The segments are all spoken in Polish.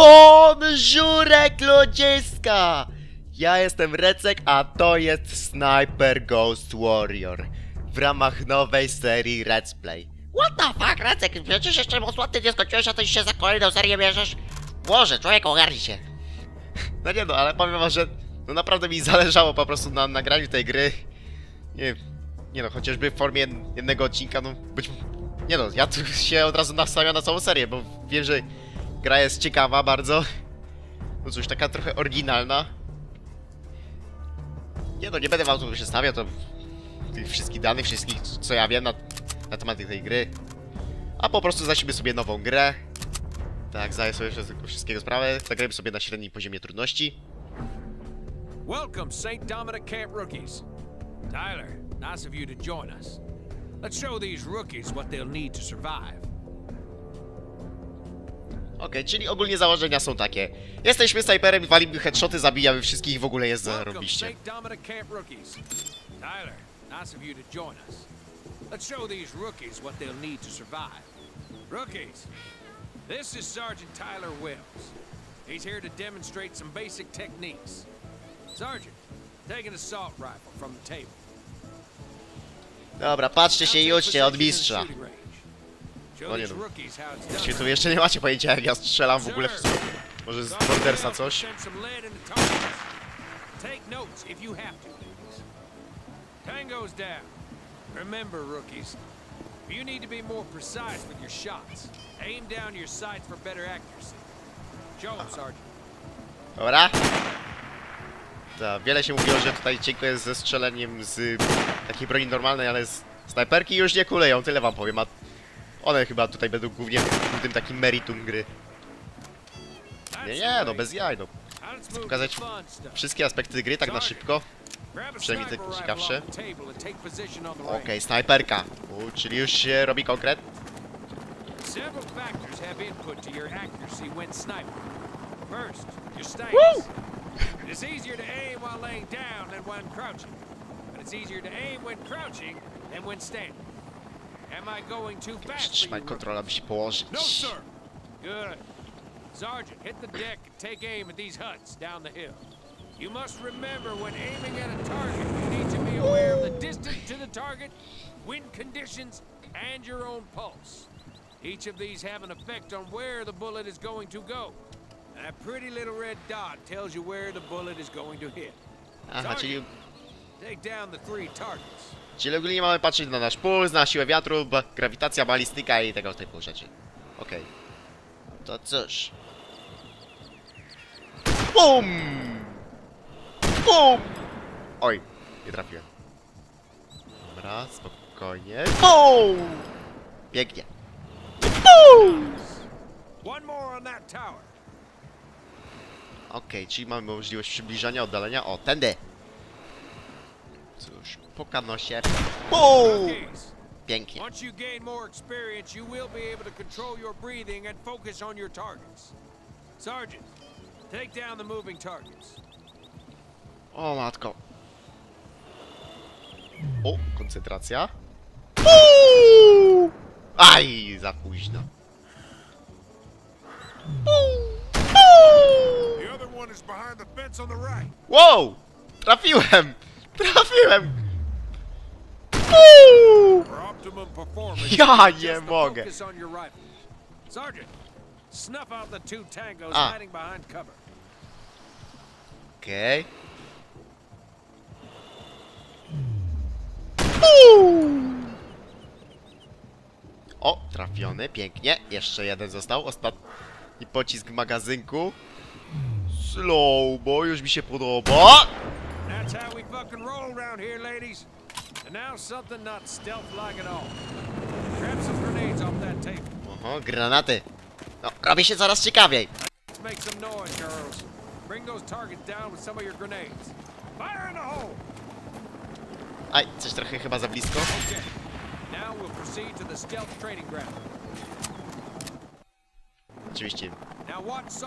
Bonżurek ludziska! Ja jestem Recek, a to jest Sniper Ghost Warrior w ramach nowej serii Let's Play. What the fuck, Recek? Przecież jeszcze osłaty nie skończyłeś, a ty się za kolejną serię bierzesz? Boże, człowiek ogarnij się. No nie no, ale powiem wam, że no naprawdę mi zależało po prostu na nagraniu tej gry. Nie, nie no, chociażby w formie jed- jednego odcinka, no być... Nie no, ja tu się od razu nastawiam na całą serię, bo wiem, że gra jest ciekawa bardzo. No cóż, taka trochę oryginalna. Nie no, nie będę wam tu przedstawiał to tych wszystkich danych, wszystkich, co ja wiem na, na temat tej gry. A po prostu zasimy sobie nową grę. Tak, zdaję sobie wszystkiego sprawę. Zagrajmy sobie na średnim poziomie trudności. Welcome, St. Dominic Camp rookies. Tyler, nice of you to join us. Let's show these rookies what they'll need to survive. Okej, czyli ogólnie założenia są takie. Jesteśmy snajperem, walimy headshoty, zabijamy wszystkich i w ogóle jest zarobiście. Tyler, nice of you to join us. Let's show these rookies what they'll need to survive. Rookies, this is Sergeant Tyler Wells. He's here to demonstrate some basic techniques. Sergeant, take an assault rifle from the table. Dobra, patrzcie się i uczcie od mistrza. No nie it's Właściwie tu jeszcze nie macie pojęcia jak ja strzelam w ogóle. Może z Bordersa coś? Take notes if you have to. Tango's down. Remember, rookies, you need to be more precise with your shots. Aim down your sights for better accuracy. Show Sergeant. Dobra. Tak, wiele się mówiło, że tutaj cienko jest ze strzeleniem z takiej broni normalnej, ale z snajperki już nie kuleją, tyle wam powiem. A one chyba tutaj będą głównie głównym takim meritum gry. Nie, nie, no bez jaj, no. Chcę pokazać wszystkie aspekty gry tak na szybko. Przynajmniej te rifle ciekawsze. Okej, range. snajperka. U, czyli już się robi konkret. Several factors have input to your accuracy when sniping. First, your stance. Woo! It is easier to aim while laying down than when crouching. But it's easier to aim when crouching than when standing. Am I going too fast? Trzymaj kontrola, by się położyć. No, sir. Good. Sergeant, hit the deck and take aim at these huts down the hill. You must remember when aiming at a target, you need to be aware of the distance to the target, wind conditions, and your own pulse. Each of these have an effect on where the bullet is going to go. And that pretty little red dot tells you where the bullet is going to hit. Aha, czyli, Take down the three targets. Czyli ogólnie mamy patrzeć na nasz puls, na siłę wiatru, grawitacja, balistyka i tego typu rzeczy. Okej. To cóż. BUM! BUM! Oj, nie trafiłem. Dobra, spokojnie. BUM! Pięknie. BUM! One more on that tower. Okej, czyli mamy możliwość przybliżania, oddalenia. O, tędy! Cóż, po kanosie. BUM! Rookies, Pięknie. Once you gain more experience, you will be able to control your breathing and focus on your targets. Sergeant, take down the moving targets. O matko. O, koncentracja. Uuu! Aj, za późno. The right. Wow! Trafiłem! Trafiłem! Uuu! Ja nie mogę. cover. Okej. Uuu! O, trafiony, pięknie. Jeszcze jeden został. Ostatni pocisk w magazynku. Slow, bo już mi się podoba. That's how we fucking roll around here, ladies. And now something not stealth-like at all. Grab some grenades off that table. Oho, granaty. No, robi się coraz ciekawiej. Let's make some noise, girls. Bring those targets down with some of your grenades. Fire in the hole! Aj, coś trochę chyba za blisko. Okay. Now we'll proceed to the stealth training ground. Oczywiście,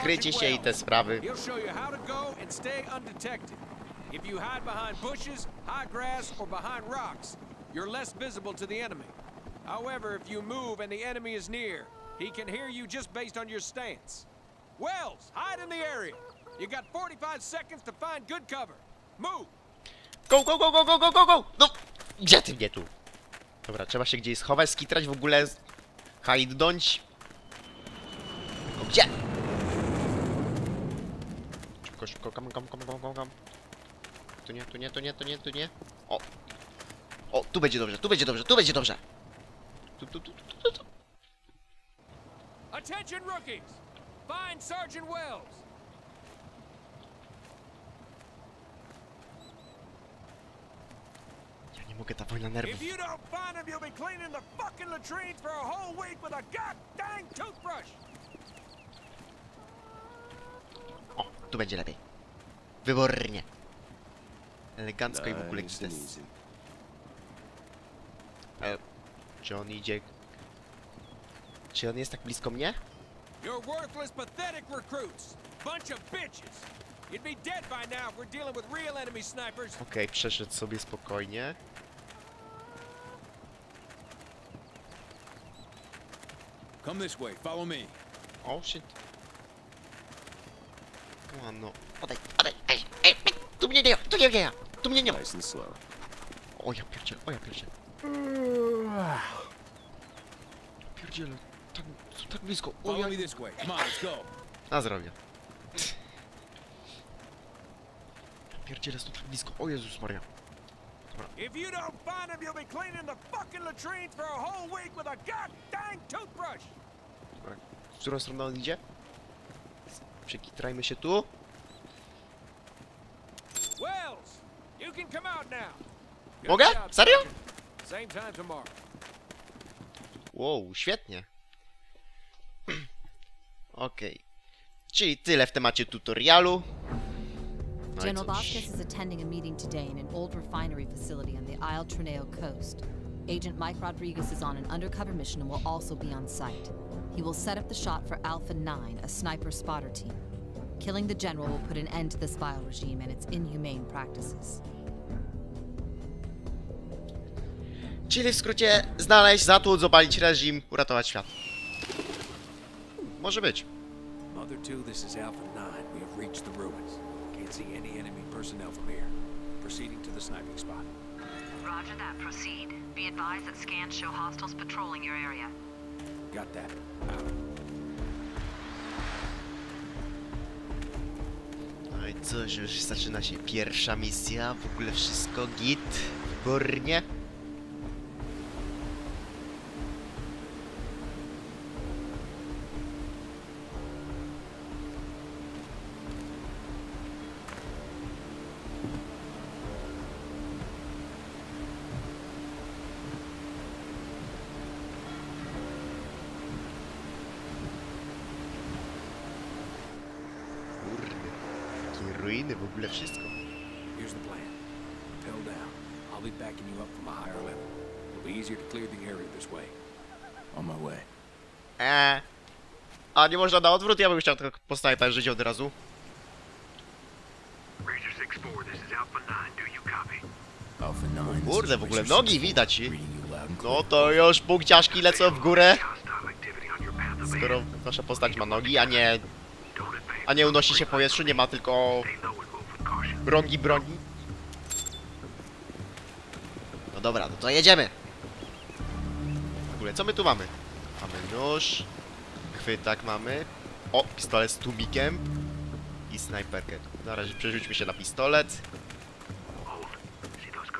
krycie się i te sprawy. He'll show you how to go and stay undetected. If you hide behind bushes, high grass, or behind rocks, you're less visible to the enemy. However, if you move and the enemy is near, he can hear you just based on your stance. Wells, hide in the area. You got 45 seconds to find good cover. Move. Go, go, go, go, go, go, go, go! No, gdzie ty mnie tu? Dobra, trzeba się gdzieś schować, skitrać w ogóle, hajdnąć. Tylko gdzie? Szybko, szybko, kam, kam, kam, kam, kam. Tu nie, tu nie, tu nie, tu nie, tu nie. O! O, tu będzie dobrze, tu będzie dobrze, tu będzie dobrze! Tu, tu, tu, tu, tu, tu. Attention, rookies. Find Sergeant Wells. Ja nie mogę, ta wojna nerwów. If you don't find him, you'll be cleaning the fucking latrines for a whole week with a goddamn toothbrush. O, tu będzie lepiej. Wybornie. Elegancko i w ogóle gwizdec. easy. E, czy on idzie... Czy on jest tak blisko mnie? You're worthless, pathetic recruits. Bunch of bitches. You'd be dead by now if we're dealing with real enemy snipers. Okej, przeszedł sobie spokojnie. Come this way, follow me. O, shit. Come on, no. Odejdź, ej, ej, ej, tu mnie nie, tu nie, nie, tu mnie nie. Nice and slow. O, ja pierdzielę, o, ja pierdzielę. Pierdzielę, tak, są tak blisko. O, ja... Na zdrowie. Pierdzielę, są tak blisko. O Jezus Maria. If you don't find him, you'll be cleaning the fucking latrines for a whole week with a goddamn toothbrush. W którą stronę on idzie? Przekitrajmy się tu. Wells, you can come out now. Good Mogę? job, Serio? Sergeant. Same time tomorrow. Wow, świetnie. Okej. Czyli tyle w temacie tutorialu. No i General cóż. Vasquez is attending a meeting today in an old refinery facility on the Isle Trineo coast. Agent Mike Rodriguez is on an undercover mission and will also be on site. He will set up the shot for Alpha 9, a sniper spotter team. Killing the general will put an end to this vile regime and its inhumane practices. Czyli w skrócie znaleźć, zatłuc, obalić reżim, uratować świat. Może być. Mother 2, this is Alpha 9. We have reached the ruins. Can't see any enemy personnel from here. Proceeding to the sniping spot. Roger that, proceed. Be advised that scans show hostiles patrolling your area. Got that. Out. No i już zaczyna się pierwsza misja. W ogóle wszystko git. Wybornie. Here's the plan. Rappel down. I'll be backing you up from a higher level. It'll be easier to clear the area this way. On my way. Eee. A nie można na odwrót? Ja bym chciał tylko posnajperzyć od razu. Razor 6-4, this is Alpha 9. Do you copy? Alpha 9. this Kurde, w ogóle nogi 64, widać. No to już punkciaszki lecą w górę. Skoro nasza postać ma nogi, a nie, a nie unosi się w powietrzu, nie ma tylko Brągi broni. No dobra, no to jedziemy. W ogóle, co my tu mamy? Mamy nóż, chwytak mamy. O, pistolet z tłumikiem i snajperkę. Na razie przerzućmy się na pistolet. Hold. See those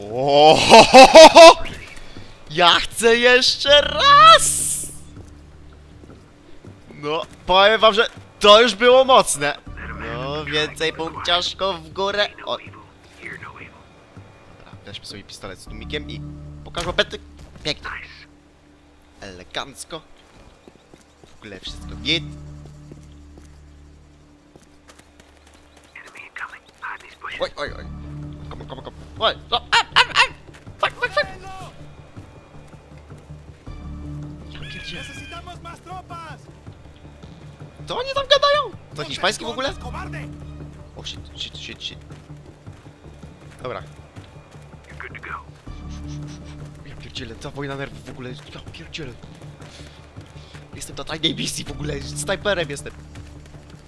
O, Ja chcę jeszcze raz! No, powiem wam, że to już było mocne. No, więcej punkciaszków w górę. O, dobra, weźmy sobie pistolet z tłumikiem i pokaż łapety. Pięknie, elegancko. W ogóle wszystko git. Oj, oj, oj. Kom, kom, kom. Oj, no, a, To oni tam gadają? To hiszpański w ogóle? O, shit, shit, shit, shit. Dobra. Ja pierdzielę, ta wojna nerwów w ogóle, ja pierdzielę. Jestem na tajnej misji w ogóle, snajperem jestem.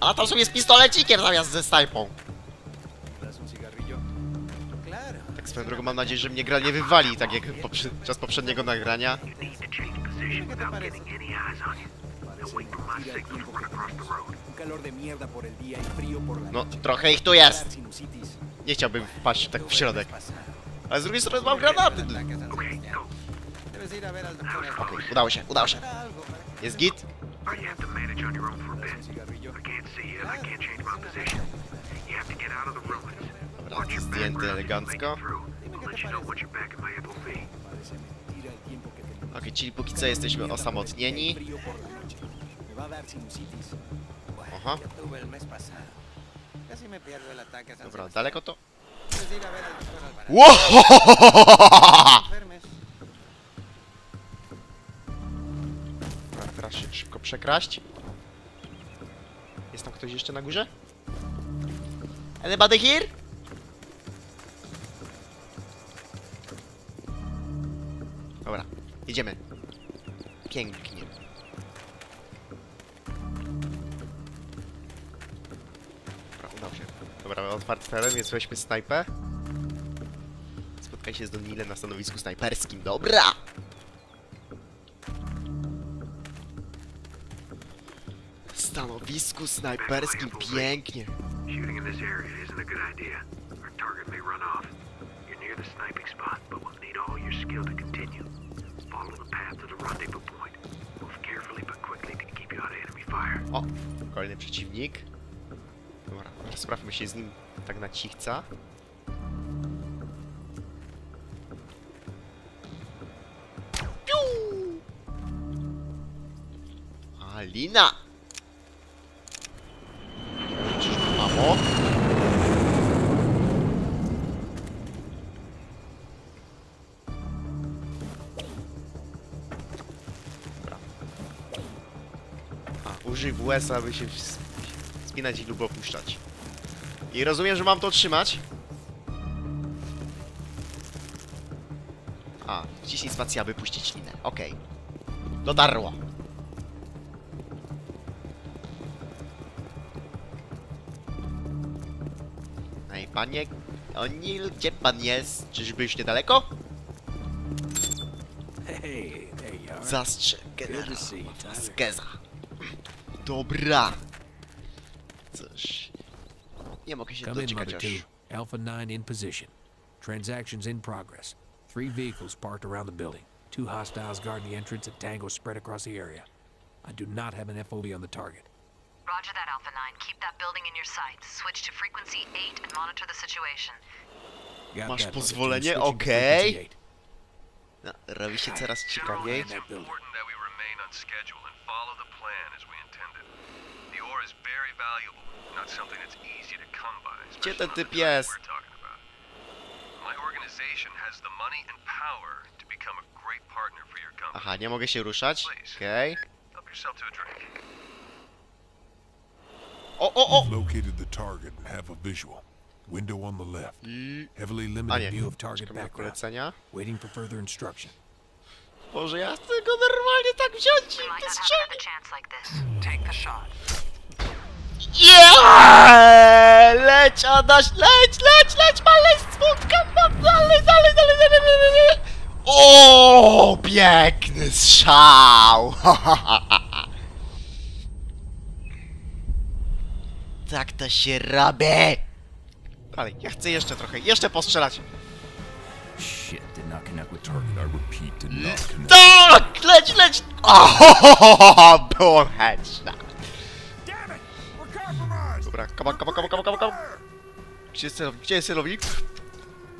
A tam sobie z pistolecikiem zamiast ze snajpą. Tak swoją drogą mam nadzieję, że mnie gra nie wywali, tak jak poprze czas poprzedniego nagrania. Y No, trochę ich tu jest. Nie chciałbym wpaść tak w środek. Ale z drugiej strony mam granaty. Okay. Okej, udało się, udało się. Jest git? Ruins. Dobra, Watch your back zdjęty elegancko. Okej, czyli póki co jesteśmy osamotnieni. Frío por la noche. Me va a dar sinusitis. Bueno, Ajá. ya tuve el mes pasado. Casi me pierdo el ataque a San Dobra, daleko to? Wow! Teraz się szybko przekraść. Jest tam ktoś jeszcze na górze? Anybody here? Dobra, idziemy. Pięknie. Dobra, udało się. Dobra, mamy otwarty teren, więc weźmy snajpę. Spotkaj się z Donilem na stanowisku snajperskim. Dobra! Stanowisku snajperskim, pięknie. Shooting in this area isn't a good idea. Our target may run off. You're near the sniping spot, but we'll need all your skill to continue. Follow the path to the rendezvous point. Move carefully but quickly to keep you out of enemy fire. O, kolejny przeciwnik. Dobra, sprawmy się z nim tak na cichca. Piu! Alina! WS, aby się spinać i lub opuszczać. I rozumiem, że mam to trzymać. A, wciśnij spację, aby puścić linę. Okej. Dotarło. Ej, panie... Onil, gdzie pan jest? Czyżby już niedaleko? Hey, there you Dobra. Cóż. Nie mogę się Come in, doczekać Mother aż... 2. Alpha 9 in position. Transactions in progress. Three vehicles parked around the building. Two hostiles guard the entrance and Tango spread across the area. I do not have an FOB on the target. Roger that, Alpha 9. Keep that building in your sights. Switch to frequency 8 and monitor the situation. Got Masz that, Mother 2. pozwolenie? Switching to Okej. frequency 8. No, robi się coraz ciekawiej. On schedule and follow the plan as we intended. The ore is very valuable, not something that's easy to come by. Gdzie especially on the target jest? we're talking about. My organization has the money and power to become a great partner for your company. Aha, nie mogę się ruszać. Okej. Help yourself to a drink. O, o, o! Located the target and have a visual. Window on the left. Heavily limited view of target czekam na background. Waiting for further instruction. Boże, ja chcę go normalnie tak wziąć i might to not have strzelić. another chance like this. Take the shot. Yeah! Leć, Adaś, leć, leć, leć, malej, smutka, dalej, dalej, dalej, dalej, dalej, dalej. O, piękny strzał! tak to się robi! Dalej, ja chcę jeszcze trochę, jeszcze postrzelać. Tak! Leć, leć! O, było headshot. Damn it! We're compromised! Dobra, come on, come on, come on, come on, come on, come on. Gdzie jest celownik? Gdzie jest celownik?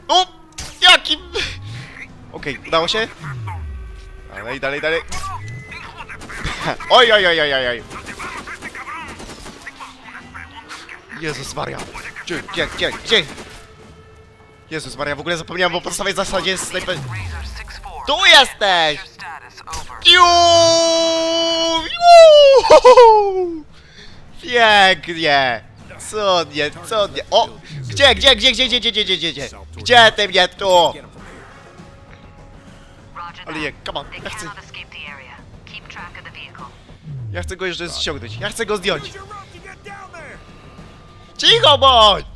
O! Jakim? Okej, udało się? Dalej, dalej, dalej. Oj, oj, oj, oj, oj, oj. Jezus Maria. Gdzie, gdzie, gdzie, gdzie? Jezus Maria, w ogóle zapomniałem o podstawowej zasadzie snajper... Tu jesteś! Pięknie! Cudnie, cudnie. O! Gdzie, gdzie, gdzie, gdzie, gdzie, gdzie, gdzie, gdzie, gdzie? Gdzie ty mnie tu? Ale nie, come on, ja chcę, ja chcę go jeszcze ściągnąć. Ja chcę go zdjąć. Cicho bądź!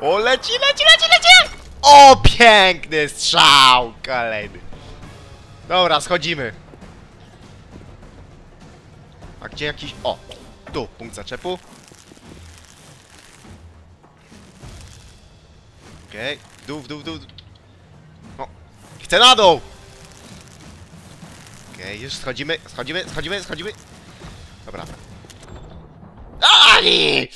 O, leci, leci, leci, leci! O, piękny strzał! Kolejny. Dobra, schodzimy. A gdzie jakiś... O! Tu, punkt zaczepu. Okej, w dół, dół, dół. O! Chcę na dół! Okej, już schodzimy, schodzimy, schodzimy, schodzimy. Dobra. Ali!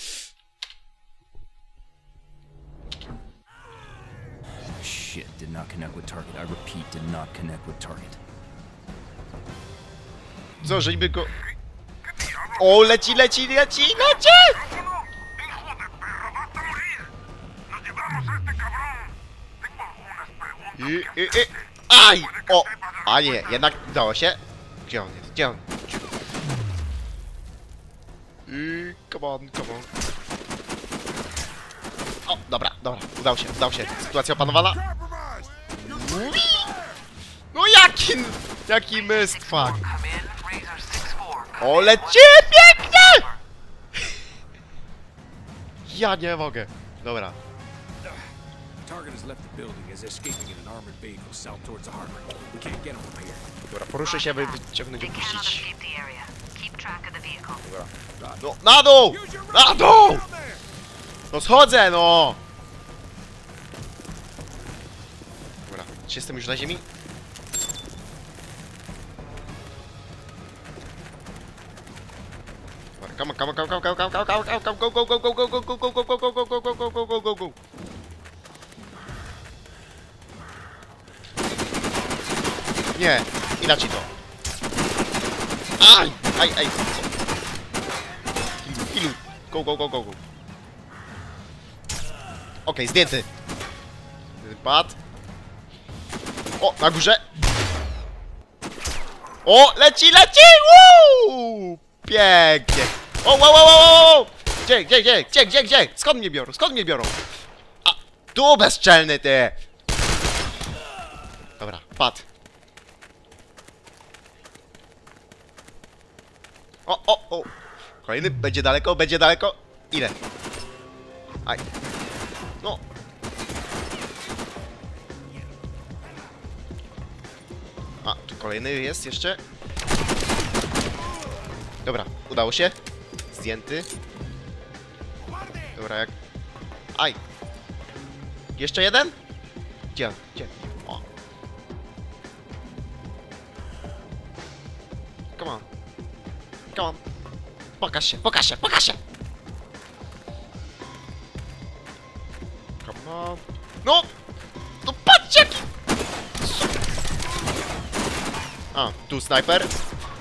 Shit, did not connect with target. I repeat, did not connect with target. Co, żeśmy go... O, leci, leci, leci, leci! I, i, i. Aj! O! A nie, jednak udało się. Gdzie on jest? Gdzie on? I, come on, come on. O, dobra, dobra, udało się, udało się. Sytuacja opanowana. Jaki... Jaki myst, fuck. O, lecie pięknie! Ja nie mogę. Dobra. Dobra, poruszę się, aby wyciągnąć i puścić. Dobra. No, na dół! Na dół! No schodzę, no! Dobra, czy jestem już na ziemi? Come on, come on, come on, come on, come on, come on, on, go, go, go, go, go, go, go, go, go, go, go, go, go, go, go, go, go, go. Nie, inaczej to. Aj, aj, aj. Healu, healu. Go, go, go, go, go. Okej, zdjęty. Pad. O, na górze. O, leci, leci! Woo! Pięknie. O, wow, wow, wow, wow! Gdzie, gdzie, gdzie, gdzie, gdzie, gdzie? Skąd mnie biorą? Skąd mnie biorą? A, tu bezczelny ty! Dobra, pad. O, o, o! Kolejny, będzie daleko, będzie daleko. Ile? Aj. No. A, tu kolejny jest jeszcze. Dobra, udało się. Zdjęty. Dobra, jak... Aj. Jeszcze jeden? Gdzie? Gdzie? O. Come on. Come on. Pokaż się, pokaż się, pokaż się! Come on. No! No patrzcie jaki... A, tu snajper.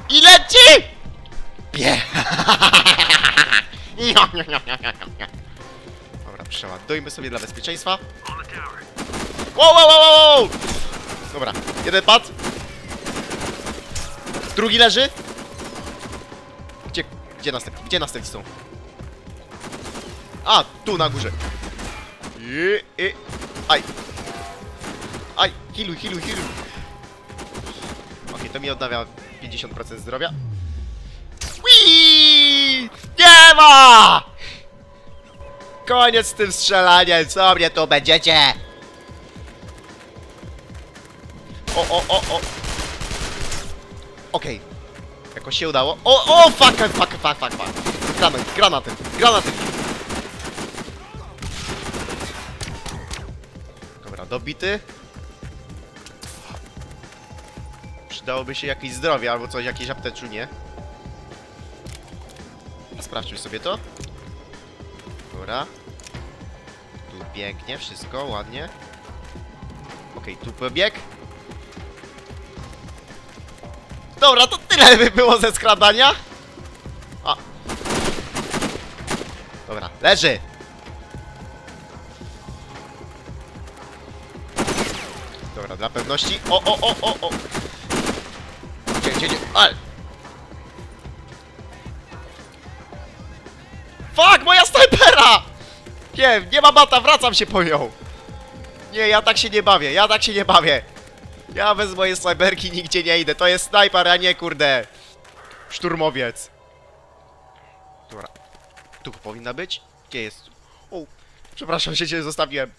I leci! Pie! Dobra, przeładujmy sobie dla bezpieczeństwa. Wow, wow, wow, wow! Dobra, jeden pad. Drugi leży. Gdzie, gdzie następni? Gdzie następni są? A, tu na górze. I, i, aj. Aj, healuj, healuj, healuj. Okej, to mi odnawia 50% zdrowia. Whee! Nie ma! Koniec z tym strzelaniem, co mnie tu będziecie? O, o, o, o. Okej. Jakoś się udało. O, o, fuck, fuck, fuck, fuck, fuck. Granat, granatem, granatem. Dobra, dobity. Przydałoby się jakieś zdrowie albo coś, jakieś apteczunie. Sprawdźmy sobie to. Dobra. Tu pięknie, wszystko ładnie. Okej, tu pobieg. Dobra, to tyle by było ze skradania. A. Dobra, leży. Dobra, dla pewności. O, o, o, o, o. Gdzie, gdzie, gdzie? Ale. Nie, nie ma bata, wracam się po nią. Nie, ja tak się nie bawię, ja tak się nie bawię. Ja bez mojej snajperki nigdzie nie idę. To jest snajper, a nie kurde. Szturmowiec. Dobra. Tu powinna być? Gdzie jest? O, przepraszam, się cię zostawiłem.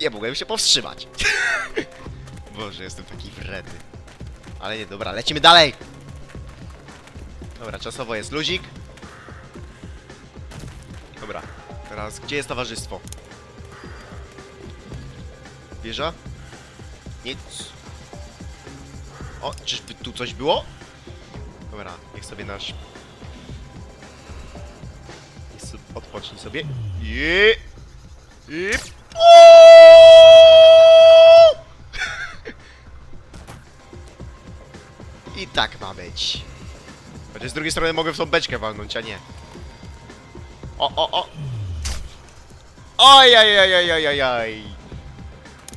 Nie mogłem się powstrzymać. Boże, jestem taki wredny. Ale nie, dobra, lecimy dalej. Dobra, czasowo jest luzik. Dobra, teraz gdzie jest towarzystwo? Wieża? Nic. O, czyżby tu coś było? Dobra, niech sobie nasz... Niech sobie odpocznij sobie. I... I... I tak ma być. Chociaż z drugiej strony mogę w tą beczkę walnąć, a nie. O, o, o! Oj, oj, oj, oj, oj, oj, oj.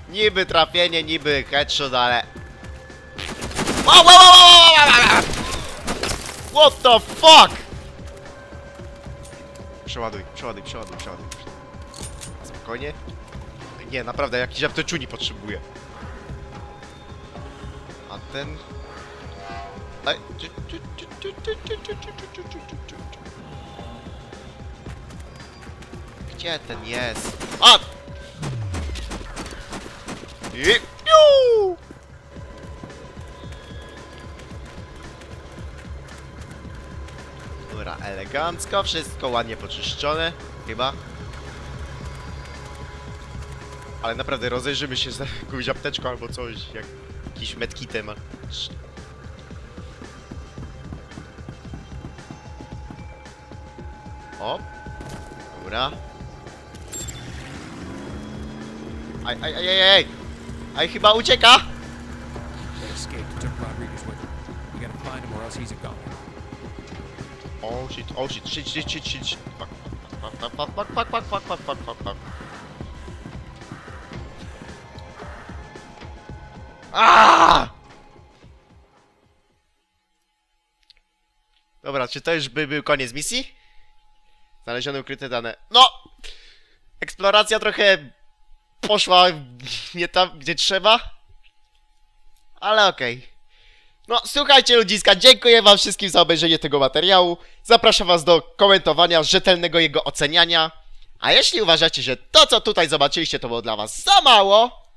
Niby trafienie, niby headshot, ale... Wow, wow, wow, wow. What the fuck? Przeładuj, przeładuj, przeładuj, przeładuj. Spokojnie. Nie, naprawdę, jakiś apteczuni potrzebuję. A ten... Ej, Gdzie ten jest? A! I... Piu! Dobra, elegancko, wszystko ładnie poczyszczone, chyba. Ale naprawdę rozejrzymy się za jakąś apteczką albo coś, jak jakiś medkitem. O! Dobra. Aj, aj, aj, aj, aj! Aj, chyba ucieka! Oh shit, oh shit, shit, shit, shit, shit, shit. Fuck, fuck, fuck, fuck, fuck, fuck, fuck, fuck, fuck, fuck, fuck, fuck. Aaaa! Dobra, czy to już by był koniec misji? Znalezione ukryte dane. No! Eksploracja trochę poszła nie tam, gdzie trzeba. Ale okej. No, słuchajcie ludziska, dziękuję wam wszystkim za obejrzenie tego materiału. Zapraszam was do komentowania, rzetelnego jego oceniania. A jeśli uważacie, że to co tutaj zobaczyliście to było dla was za mało,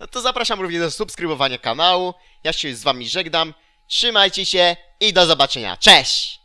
no to zapraszam również do subskrybowania kanału. Ja się już z wami żegnam. Trzymajcie się i do zobaczenia. Cześć!